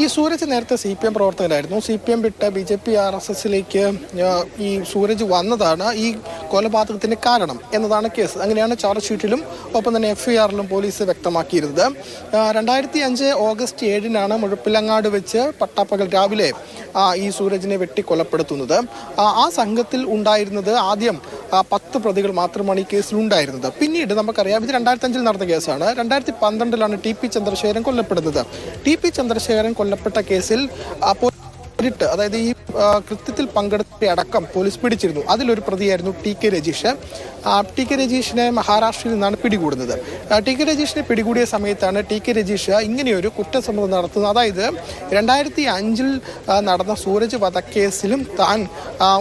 ഈ സൂരജ് നേരത്തെ C P M പ്രവർത്തകരായിരുന്നു സി പി എം വിട്ട് B J P R S എസിലേക്ക് ഈ സൂരജ് വന്നതാണ് ഈ കൊലപാതകത്തിന് കാരണം എന്നതാണ് കേസ്. അങ്ങനെയാണ് ചാർജ് ഷീറ്റിലും ഒപ്പം തന്നെ എഫ് ഐ ആറിലും പോലീസ് വ്യക്തമാക്കിയിരുന്നത്. രണ്ടായിരത്തി അഞ്ച് ഓഗസ്റ്റ് ഏഴിനാണ് മുഴപ്പിലങ്ങാട് വെച്ച് പട്ടാപ്പകൽ രാവിലെ ഈ സൂരജിനെ വെട്ടി കൊലപ്പെടുത്തുന്നത് ആ, സംഘത്തിൽ ഉണ്ടായിരുന്നത് ആദ്യം പത്ത് പ്രതികൾ മാത്രമാണ് ഈ കേസിൽ ഉണ്ടായിരുന്നത്. പിന്നീട് നമുക്കറിയാം ഇത് രണ്ടായിരത്തി അഞ്ചിൽ നടന്ന കേസാണ്. രണ്ടായിരത്തി പന്ത്രണ്ടിലാണ് ടി പി ചന്ദ്രശേഖരൻ കൊല്ലപ്പെടുന്നത്. ടി പി ചന്ദ്രശേഖരൻ കൊല്ലപ്പെട്ട കേസിൽ നേരിട്ട് അതായത് ഈ കൃത്യത്തിൽ പങ്കെടുത്ത അടക്കം പോലീസ് പിടിച്ചിരുന്നു. അതിലൊരു പ്രതിയായിരുന്നു T K Rajeesh. T K രജീഷിനെ മഹാരാഷ്ട്രയിൽ നിന്നാണ് പിടികൂടുന്നത്. ടി കെ രജീഷിനെ പിടികൂടിയ സമയത്താണ് ടി കെ രജീഷ് ഇങ്ങനെയൊരു കുറ്റസമ്മതം നടത്തുന്നത്. അതായത് രണ്ടായിരത്തി അഞ്ചിൽ നടന്ന സൂരജ് വധക്കേസിലും താൻ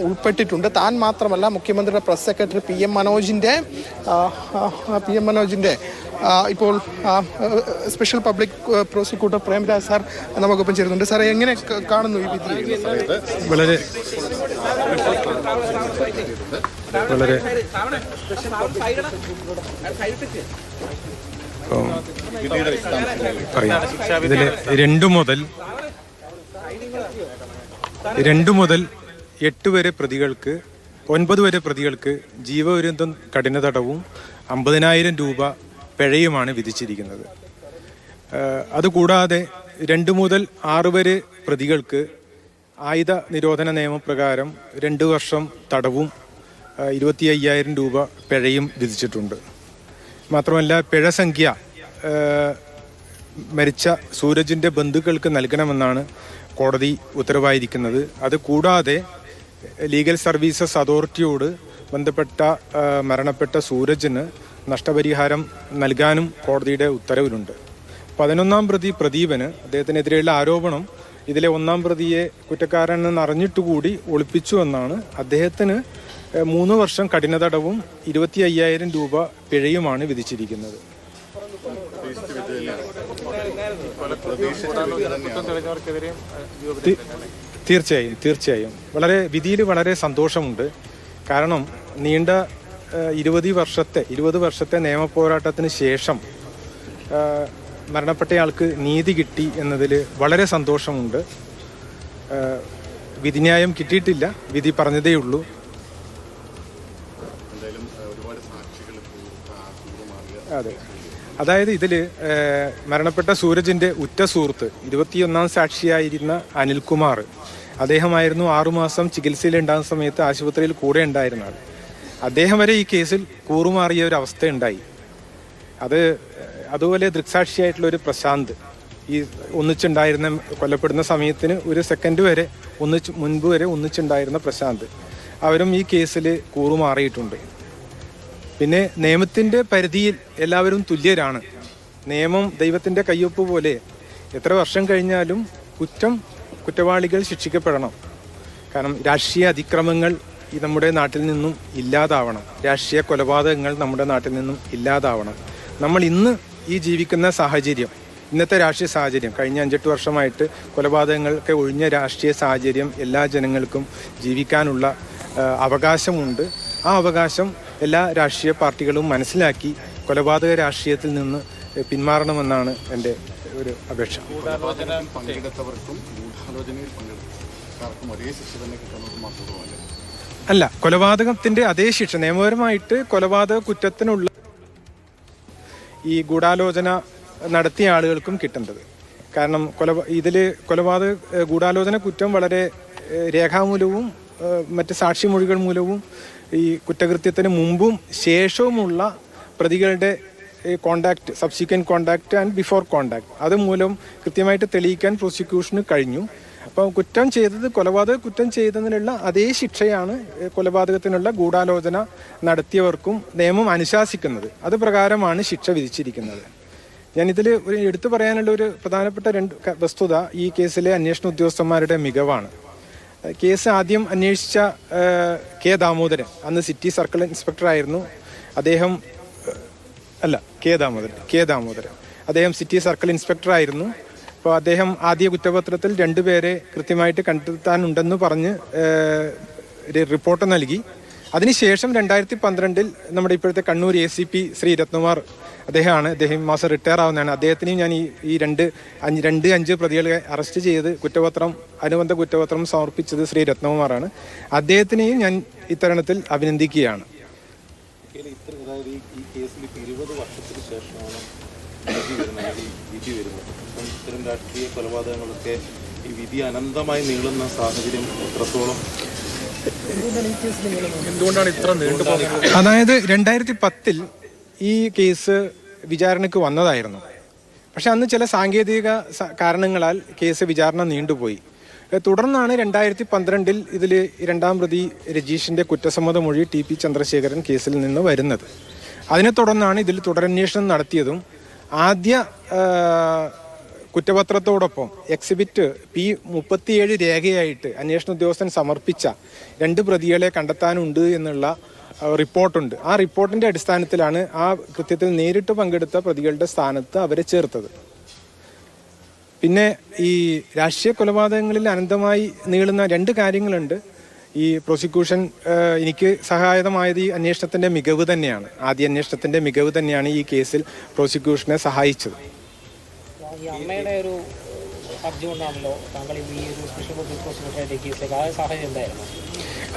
ഉൾപ്പെട്ടിട്ടുണ്ട്. താൻ മാത്രമല്ല മുഖ്യമന്ത്രിയുടെ പ്രസ് സെക്രട്ടറി പി എം മനോജിന്റെ പി എം മനോജിന്റെ ഇപ്പോൾ special public prosecutor Premraj sir നമുക്കൊപ്പം ചേരുന്നുണ്ട്. സാർ എങ്ങനെ കാണുന്നു ഈ വിധി? വളരെ വളരെ ഇതിൽ രണ്ടു മുതൽ രണ്ടു മുതൽ എട്ട് വരെ പ്രതികൾക്ക് ഒൻപത് വരെ പ്രതികൾക്ക് ജീവപര്യന്തം കഠിന തടവും അമ്പതിനായിരം രൂപ പിഴയുമാണ് വിധിച്ചിരിക്കുന്നത്. അതുകൂടാതെ രണ്ട് മുതൽ ആറ് വരെ പ്രതികൾക്ക് ആയുധ നിരോധന നിയമപ്രകാരം രണ്ട് വർഷം തടവും ഇരുപത്തി അയ്യായിരം രൂപ പിഴയും വിധിച്ചിട്ടുണ്ട്. മാത്രമല്ല പിഴ സംഖ്യ മരിച്ച സൂരജിന്റെ ബന്ധുക്കൾക്ക് നൽകണമെന്നാണ് കോടതി ഉത്തരവായിരിക്കുന്നത്. അത് കൂടാതെ ലീഗൽ സർവീസസ് അതോറിറ്റിയോട് ബന്ധപ്പെട്ട മരണപ്പെട്ട സൂരജിന് നഷ്ടപരിഹാരം നൽകാനും കോടതിയുടെ ഉത്തരവിലുണ്ട്. പതിനൊന്നാം പ്രതി പ്രദീപന് അദ്ദേഹത്തിനെതിരെയുള്ള ആരോപണം ഇതിലെ ഒന്നാം പ്രതിയെ കുറ്റക്കാരനെന്ന് അറിഞ്ഞിട്ടുകൂടി ഒളിപ്പിച്ചു എന്നാണ് അദ്ദേഹത്തിന് മൂന്ന് വർഷം കഠിന തടവും ഇരുപത്തി അയ്യായിരം രൂപ പിഴയുമാണ് വിധിച്ചിരിക്കുന്നത്. തീർച്ചയായും തീർച്ചയായും. വളരെ വിധിയിൽ വളരെ സന്തോഷമുണ്ട്. കാരണം നീണ്ട ഇരുപത് വർഷത്തെ ഇരുപത് വർഷത്തെ നിയമ പോരാട്ടത്തിന് ശേഷം മരണപ്പെട്ടയാൾക്ക് നീതി കിട്ടി എന്നതിൽ വളരെ സന്തോഷമുണ്ട്. വിധിന്യായം കിട്ടിയിട്ടില്ല വിധി പറഞ്ഞതേ ഉള്ളൂ അതെ. അതായത് ഇതിൽ മരണപ്പെട്ട സൂരജിന്റെ ഉറ്റ സുഹൃത്ത് ഇരുപത്തിയൊന്നാം സാക്ഷിയായിരുന്ന അനിൽകുമാർ അദ്ദേഹമായിരുന്നു ആറുമാസം ചികിത്സയിലുണ്ടാകുന്ന സമയത്ത് ആശുപത്രിയിൽ കൂടെ ഉണ്ടായിരുന്നത് ആൾ. അദ്ദേഹം വരെ ഈ കേസിൽ കൂറുമാറിയ ഒരു അവസ്ഥ ഉണ്ടായി. അത് അതുപോലെ ദൃക്സാക്ഷിയായിട്ടുള്ള ഒരു പ്രശാന്ത് ഈ ഒന്നിച്ചുണ്ടായിരുന്ന കൊല്ലപ്പെടുന്ന സമയത്തിന് ഒരു സെക്കൻഡ് വരെ ഒന്നിച്ച് മുൻപ് വരെ ഒന്നിച്ചുണ്ടായിരുന്ന പ്രശാന്ത്. അവരും ഈ കേസിൽ കൂറുമാറിയിട്ടുണ്ട്. പിന്നെ നിയമത്തിന്റെ പരിധിയിൽ എല്ലാവരും തുല്യരാണ്. നിയമം ദൈവത്തിന്റെ കയ്യൊപ്പ് പോലെ എത്ര വർഷം കഴിഞ്ഞാലും കുറ്റം കുറ്റവാളികൾ ശിക്ഷിക്കപ്പെടണം. കാരണം രാഷ്ട്രീയ അതിക്രമങ്ങൾ നമ്മുടെ നാട്ടിൽ നിന്നും ഇല്ലാതാവണം. രാഷ്ട്രീയ കൊലപാതകങ്ങൾ നമ്മുടെ നാട്ടിൽ നിന്നും ഇല്ലാതാവണം. നമ്മൾ ഇന്ന് ഈ ജീവിക്കുന്ന സാഹചര്യം ഇന്നത്തെ രാഷ്ട്രീയ സാഹചര്യം കഴിഞ്ഞ അഞ്ചെട്ട് വർഷമായിട്ട് കൊലപാതകങ്ങൾക്ക് ഒഴിഞ്ഞ രാഷ്ട്രീയ സാഹചര്യം എല്ലാ ജനങ്ങൾക്കും ജീവിക്കാനുള്ള അവകാശമുണ്ട്. ആ അവകാശം എല്ലാ രാഷ്ട്രീയ പാർട്ടികളും മനസ്സിലാക്കി കൊലപാതക രാഷ്ട്രീയത്തിൽ നിന്ന് പിന്മാറണമെന്നാണ് എന്റെ ഒരു അപേക്ഷ. പങ്കെടുത്തവർക്കും ഗൂഢാലോചനയിൽ പങ്കെടുത്തവർക്കും ഒരേ ശിക്ഷ തന്നെ കിട്ടുന്നത് അല്ല കൊലപാതകത്തിന്റെ അതേ ശിക്ഷ നിയമപരമായിട്ട് കൊലപാതക കുറ്റത്തിനുള്ള ഈ ഗൂഢാലോചന നടത്തിയ ആളുകൾക്കും കിട്ടേണ്ടത്. കാരണം കൊല ഇതിൽ കൊലപാതക ഗൂഢാലോചന കുറ്റം വളരെ രേഖാമൂലവും മറ്റ് സാക്ഷിമൊഴികൾ മൂലവും ഈ കുറ്റകൃത്യത്തിന് മുമ്പും ശേഷവുമുള്ള പ്രതികളുടെ contact subsequent contact and before contact. അതുമൂലം കൃത്യമായിട്ട് തെളിയിക്കാൻ പ്രോസിക്യൂഷന് കഴിഞ്ഞു. അപ്പോൾ കുറ്റം ചെയ്തത് കൊലപാതക കുറ്റം ചെയ്തതിനുള്ള അതേ ശിക്ഷയാണ് കൊലപാതകത്തിനുള്ള ഗൂഢാലോചന നടത്തിയവർക്കും നിയമം അനുശാസിക്കുന്നത്. അത് പ്രകാരമാണ് ശിക്ഷ വിധിച്ചിരിക്കുന്നത്. ഞാൻ ഇതിൽ ഒരു എടുത്തു പറയാനുള്ള ഒരു പ്രധാനപ്പെട്ട രണ്ട് വസ്തുത ഈ കേസിലെ അന്വേഷണ ഉദ്യോഗസ്ഥന്മാരുടെ മികവാണ്. കേസ് ആദ്യം അന്വേഷിച്ച കെ ദാമോദരൻ. അന്ന് സിറ്റി സർക്കിൾ ഇൻസ്പെക്ടർ ആയിരുന്നു. അദ്ദേഹം അല്ല കെ ദാമോദരൻ കെ ദാമോദരൻ. അദ്ദേഹം സിറ്റി സർക്കിൾ ഇൻസ്പെക്ടർ ആയിരുന്നു. അപ്പോൾ അദ്ദേഹം ആദ്യ കുറ്റപത്രത്തിൽ രണ്ടുപേരെ കൃത്യമായിട്ട് കണ്ടെത്താനുണ്ടെന്ന് പറഞ്ഞ് റിപ്പോർട്ട് നൽകി. അതിനുശേഷം രണ്ടായിരത്തി പന്ത്രണ്ടിൽ നമ്മുടെ ഇപ്പോഴത്തെ Kannur A C P Shri Ratnakumar അദ്ദേഹമാണ് അദ്ദേഹം മാസം റിട്ടയർ ആവുന്നതാണ്. അദ്ദേഹത്തിനെയും ഞാൻ ഈ ഈ രണ്ട് അഞ്ച് രണ്ട് അഞ്ച് പ്രതികളെ അറസ്റ്റ് ചെയ്ത് കുറ്റപത്രം അനുബന്ധ കുറ്റപത്രം സമർപ്പിച്ചത് ശ്രീ രത്നകുമാറാണ്. അദ്ദേഹത്തിനെയും ഞാൻ ഇത്തരണത്തിൽ അഭിനന്ദിക്കുകയാണ്. ഈ കേസിൽ ഇരുപത് വർഷത്തിന് ശേഷമാണ് വിധി വരുന്നത് അല്ലെങ്കിൽ ഈ വിധി വരുന്നത് അപ്പം ഇത്തരം രാഷ്ട്രീയ കൊലപാതകങ്ങളൊക്കെ ഈ വിധി അനന്തമായി നീളുന്ന സാഹചര്യം എത്രത്തോളം? എന്തുകൊണ്ടാണ് ഇത്ര നീണ്ടുപോകുന്നത് അതായത് രണ്ടായിരത്തി പത്തിൽ ഈ കേസ് വിചാരണയ്ക്ക് വന്നതായിരുന്നു. പക്ഷെ അന്ന് ചില സാങ്കേതിക കാരണങ്ങളാൽ കേസ് വിചാരണ നീണ്ടുപോയി. തുടർന്നാണ് രണ്ടായിരത്തി പന്ത്രണ്ടിൽ ഇതിൽ രണ്ടാം പ്രതി രജീഷിന്റെ കുറ്റസമ്മത മൊഴി ടി പി ചന്ദ്രശേഖരൻ കേസിൽ നിന്ന് വരുന്നത്. അതിനെ തുടർന്നാണ് ഇതിൽ തുടരന്വേഷണം നടത്തിയതും. ആദ്യ കുറ്റപത്രത്തോടൊപ്പം എക്സിബിറ്റ് പി മുപ്പത്തിയേഴ് രേഖയായിട്ട് അന്വേഷണ ഉദ്യോഗസ്ഥൻ സമർപ്പിച്ച രണ്ട് പ്രതികളെ കണ്ടെത്താനുണ്ട് എന്നുള്ള റിപ്പോർട്ടുണ്ട്. ആ റിപ്പോർട്ടിന്റെ അടിസ്ഥാനത്തിലാണ് ആ കൃത്യത്തിൽ നേരിട്ട് പങ്കെടുത്ത പ്രതികളുടെ സ്ഥാനത്ത് അവരെ ചേർത്തത്. പിന്നെ ഈ രാഷ്ട്രീയ കൊലപാതകങ്ങളിൽ അനന്തമായി നീളുന്ന രണ്ട് കാര്യങ്ങളുണ്ട്. ഈ പ്രോസിക്യൂഷൻ എനിക്ക് സഹായകമായത് ഈ അന്വേഷണത്തിന്റെ മികവ് തന്നെയാണ്. ആദ്യ അന്വേഷണത്തിന്റെ മികവ് തന്നെയാണ് ഈ കേസിൽ പ്രോസിക്യൂഷനെ സഹായിച്ചത്. ഈ അമ്മയുടെ ഒരു ഹർജി കൊണ്ടാണല്ലോ താങ്കൾ ഈ ഒരു സ്പെഷ്യൽ പബ്ലിക് പ്രോസിക്യൂട്ടറായിട്ട് കേസിലേക്ക് ആ സാഹചര്യം എന്തായിരുന്നു?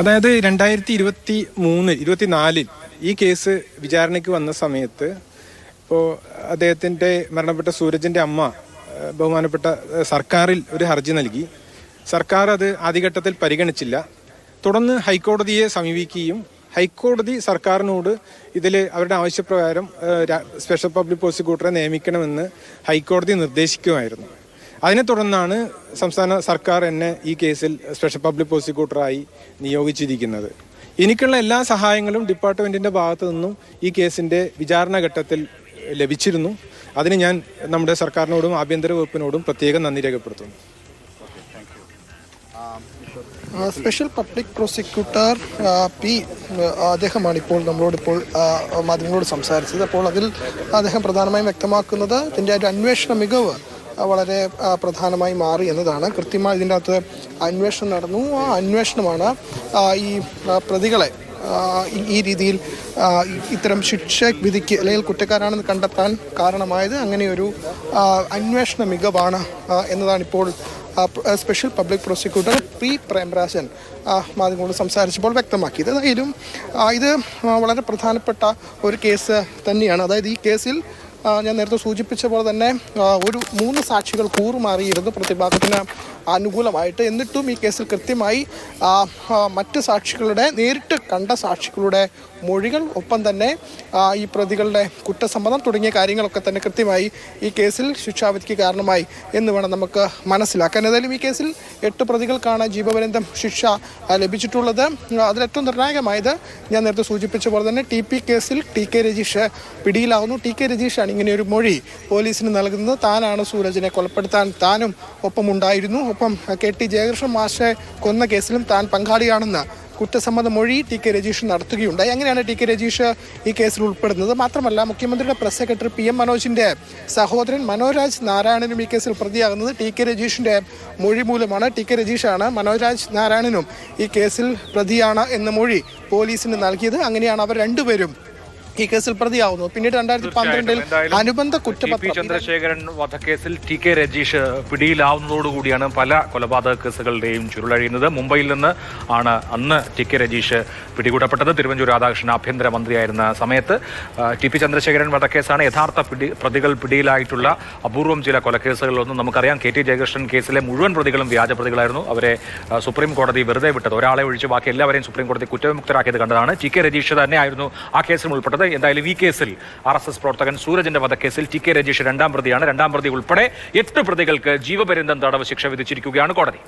അതായത് രണ്ടായിരത്തി ഇരുപത്തി മൂന്ന് ഇരുപത്തിനാലിൽ ഈ കേസ് വിചാരണയ്ക്ക് വന്ന സമയത്ത് ഇപ്പോൾ അദ്ദേഹത്തിന്റെ മരണപ്പെട്ട സൂരജിന്റെ അമ്മ ബഹുമാനപ്പെട്ട സർക്കാരിൽ ഒരു ഹർജി നൽകി. സർക്കാർ അത് ആദ്യഘട്ടത്തിൽ പരിഗണിച്ചില്ല. തുടർന്ന് ഹൈക്കോടതിയെ സമീപിക്കുകയും ഹൈക്കോടതി സർക്കാരിനോട് ഇതിൽ അവരുടെ ആവശ്യപ്രകാരം സ്പെഷ്യൽ പബ്ലിക് പ്രോസിക്യൂട്ടറെ നിയമിക്കണമെന്ന് ഹൈക്കോടതി നിർദ്ദേശിക്കുമായിരുന്നു. അതിനെ തുടർന്നാണ് സംസ്ഥാന സർക്കാർ എന്നെ ഈ കേസിൽ സ്പെഷ്യൽ പബ്ലിക് പ്രോസിക്യൂട്ടറായി നിയോഗിച്ചിരിക്കുന്നത്. എനിക്കുള്ള എല്ലാ സഹായങ്ങളും ഡിപ്പാർട്ട്മെന്റിന്റെ ഭാഗത്തു നിന്നും ഈ കേസിന്റെ വിചാരണ ഘട്ടത്തിൽ ലഭിച്ചിരുന്നു. അതിന് ഞാൻ നമ്മുടെ സർക്കാരിനോടും ആഭ്യന്തര വകുപ്പിനോടും പ്രത്യേകം നന്ദി രേഖപ്പെടുത്തുന്നു. സ്പെഷ്യൽ പബ്ലിക് പ്രോസിക്യൂട്ടർ പി അദ്ദേഹമാണ് ഇപ്പോൾ നമ്മളോട് ഇപ്പോൾ ആ, മാധ്യമങ്ങളോട് സംസാരിച്ചത്. അപ്പോൾ അതിൽ അദ്ദേഹം പ്രധാനമായും വ്യക്തമാക്കുന്നത് ഇതിന്റെ ഒരു അന്വേഷണ മികവ് വളരെ പ്രധാനമായി മാറി എന്നതാണ്. കൃത്യമായി ഇതിന്റെ അകത്ത് അന്വേഷണം നടന്നു. ആ അന്വേഷണമാണ് ഈ പ്രതികളെ ഈ- രീതിയിൽ ഇത്തരം ശിക്ഷ വിധിക്ക് അല്ലെങ്കിൽ കുറ്റക്കാരാണെന്ന് കണ്ടെത്താൻ കാരണമായത് അങ്ങനെയൊരു അന്വേഷണ മികവാണ് എന്നതാണ് ഇപ്പോൾ special public prosecutor P Premrajan മാധ്യമങ്ങളോട് സംസാരിച്ചപ്പോൾ വ്യക്തമാക്കിയത്. അതായാലും ഇത് വളരെ പ്രധാനപ്പെട്ട ഒരു കേസ് തന്നെയാണ്. അതായത് ഈ കേസിൽ ഞാൻ നേരത്തെ സൂചിപ്പിച്ച പോലെ തന്നെ ഒരു മൂന്ന് സാക്ഷികൾ കൂറുമാറിയിരുന്നു പ്രതിഭാഗത്തിന് അനുകൂലമായിട്ട്. എന്നിട്ടും ഈ കേസിൽ കൃത്യമായി മറ്റ് സാക്ഷികളുടെ നേരിട്ട് കണ്ട സാക്ഷികളുടെ മൊഴികൾ ഒപ്പം തന്നെ ഈ പ്രതികളുടെ കുറ്റസമ്മതം തുടങ്ങിയ കാര്യങ്ങളൊക്കെ തന്നെ കൃത്യമായി ഈ കേസിൽ ശിക്ഷാവിധിക്ക് കാരണമായി എന്ന് വേണം നമുക്ക് മനസ്സിലാക്കാൻ. ഏതായാലും ഈ കേസിൽ എട്ട് പ്രതികൾക്കാണ് ജീവപര്യന്തം ശിക്ഷ ലഭിച്ചിട്ടുള്ളത്. അതിലേറ്റവും നിർണായകമായത് ഞാൻ നേരത്തെ സൂചിപ്പിച്ച പോലെ തന്നെ ടി പി കേസിൽ ടി കെ രജീഷ് പിടിയിലാവുന്നു. ടി കെ രജീഷാണ് ഇങ്ങനെ ഒരു മൊഴി പോലീസിന് നൽകുന്നത്. താനാണ് സൂരജിനെ കൊലപ്പെടുത്താൻ താനും ഒപ്പമുണ്ടായിരുന്നു. ഒപ്പം കെ ടി ജയകൃഷ്ണൻ മാഷെ കൊന്ന കേസിലും താൻ പങ്കാളിയാണെന്ന് കുറ്റസമ്മത മൊഴി ടി കെ രജീഷ് നടത്തുകയുണ്ടായി. അങ്ങനെയാണ് ടി കെ രജീഷ് ഈ കേസിൽ ഉൾപ്പെടുന്നത്. മാത്രമല്ല മുഖ്യമന്ത്രിയുടെ പ്രസ് സെക്രട്ടറി പി എം മനോജിന്റെ സഹോദരൻ മനോരാജ് നാരായണനും ഈ കേസിൽ പ്രതിയാകുന്നത് ടി കെ രജീഷിന്റെ മൊഴി മൂലമാണ്. ടി കെ രജീഷാണ് മനോരാജ് നാരായണനും ഈ കേസിൽ പ്രതിയാണ് എന്ന മൊഴി പോലീസിന് നൽകിയത്. അങ്ങനെയാണ് അവർ രണ്ടുപേരും ഈ കേസിൽ പ്രതിയാവുന്നു. പിന്നീട് രണ്ടായിരത്തി പന്ത്രണ്ടിൽ അനുബന്ധ കുറ്റപത്രം ചന്ദ്രശേഖരൻ വധക്കേസിൽ ടി കെ രജീഷ് പിടിയിലാവുന്നതോടുകൂടിയാണ് പല കൊലപാതക കേസുകളുടെയും ചുരുളഴിയുന്നത് മുംബൈയിൽ നിന്ന് ആണ് അന്ന് ടി കെ രജീഷ് പിടികൂടപ്പെട്ടത്. തിരുവഞ്ചൂർ രാധാകൃഷ്ണൻ ആഭ്യന്തരമന്ത്രിയായിരുന്ന സമയത്ത് ടി പി ചന്ദ്രശേഖരൻ വധക്കേസാണ് യഥാർത്ഥ പിടി പ്രതികൾ പിടിയിലായിട്ടുള്ള അപൂർവം ചില കൊലക്കേസുകളിലൊന്നും നമുക്കറിയാം. കെ ടി ജയകൃഷ്ണൻ കേസിലെ മുഴുവൻ പ്രതികളും വ്യാജ പ്രതികളായിരുന്നു. അവരെ സുപ്രീം കോടതി വെറുതെ വിട്ടത്. ഒരാളെ ഒഴിച്ച് ബാക്കി എല്ലാവരെയും സുപ്രീം കോടതി കുറ്റവിമുക്തരാക്കിയത് കണ്ടതാണ്. ടി കെ രജീഷ് തന്നെയായിരുന്നു ആ കേസിൽ ഉൾപ്പെട്ടത്. എന്തായാലും ഈ കേസിൽ ആർ എസ് എസ് പ്രവർത്തകൻ സൂരജിന്റെ വധക്കേസിൽ ടി കെ രജീഷ് രണ്ടാം പ്രതിയാണ്. രണ്ടാം പ്രതി ഉൾപ്പെടെ എട്ട് പ്രതികൾക്ക് ജീവപര്യന്തം തടവ് ശിക്ഷ വിധിച്ചിരിക്കുകയാണ് കോടതി.